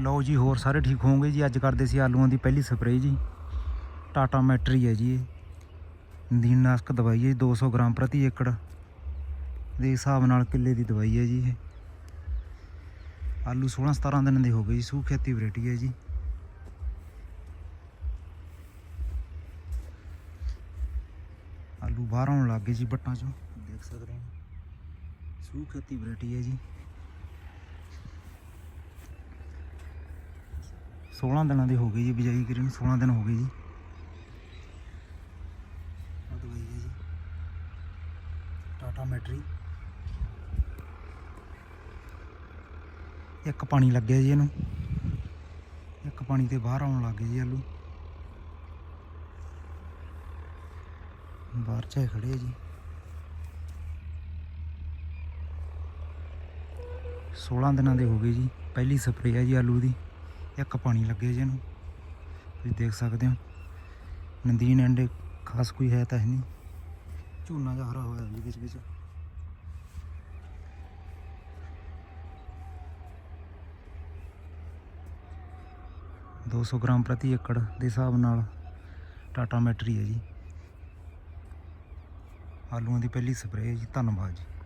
ਲਓ ਜੀ, ਹੋਰ ਸਾਰੇ ਠੀਕ ਹੋਵੋਗੇ ਜੀ। ਅੱਜ ਕਰਦੇ ਸੀ ਆਲੂਆਂ ਦੀ ਪਹਿਲੀ ਸਪਰੇਅ ਜੀ। ਟਾਟਾ ਮੈਟਰੀ ਹੈ ਜੀ ਇਹ। ਨਦੀਨਨਾਸ਼ਕ ਦਵਾਈ ਹੈ ਜੀ 200 ਗ੍ਰਾਮ ਪ੍ਰਤੀ ਏਕੜ। ਦੇ ਹਿਸਾਬ ਨਾਲ ਕਿੱਲੇ ਦੀ ਦਵਾਈ ਹੈ ਜੀ ਇਹ। ਆਲੂ 16 17 ਦਿਨ ਦੇ ਹੋ ਗਏ ਜੀ, ਸੂ ਖੇਤੀ ਵੈਰਾਈਟੀ ਹੈ ਜੀ। ਆਲੂ ਬਾਹਰ ਆਉਣ ਲੱਗ ਗਏ ਜੀ, ਬੱਟਾਂ ਚੋਂ। ਦੇਖ ਸਕਦੇ ਹੋ। ਸੂ ਖੇਤੀ ਵੈਰਾਈਟੀ ਹੈ ਜੀ। 16 ਦਿਨਾਂ ਦੀ ਹੋ ਗਈ ਜੀ ਬਿਜਾਈ ਕਰੀ ਨੂੰ 16 ਦਿਨ ਹੋ ਗਏ ਜੀ। ਦਵਾਈ ਹੈ ਜੀ। ਟਾਟਾ ਮੈਟਰੀ ਇੱਕ ਪਾਣੀ ਲੱਗਿਆ ਜੀ ਇਹਨੂੰ। ਇੱਕ ਪਾਣੀ ਤੇ ਬਾਹਰ ਆਉਣ ਲੱਗ ਗਏ ਜੀ ਆਲੂ। ਬਾਹਰ ਚਾਹੇ ਖੜੇ ਆ ਜੀ। 16 ਦਿਨਾਂ ਦੇ ਹੋ ਗਏ ਜੀ ਪਹਿਲੀ ਸਪਰੇਅ ਹੈ ਜੀ ਆਲੂ ਦੀ। ਇੱਕ ਪਾਣੀ ਲੱਗੇ ਜੀ ਇਹਨੂੰ। ਤੁਸੀਂ ਦੇਖ ਸਕਦੇ ਹੋ। ਨੰਦੀਨ ਐਂਡੇ ਖਾਸ ਕੋਈ ਹੈ ਤਾਂ ਹੈ ਨਹੀਂ। ਝੂਨਾ ਜਿਹਾ ਹਰਾ ਹੋਇਆ ਜੀ ਵਿੱਚ ਵਿੱਚ। ਦੋ ਸੌ ਗ੍ਰਾਮ ਪ੍ਰਤੀ ਏਕੜ ਦੇ ਹਿਸਾਬ ਨਾਲ ਟਾਟਾ ਮੈਟਰੀ ਹੈ ਜੀ। ਆਲੂਆਂ ਦੀ ਪਹਿਲੀ ਸਪਰੇਅ ਜੀ। ਧੰਨਵਾਦ ਜੀ।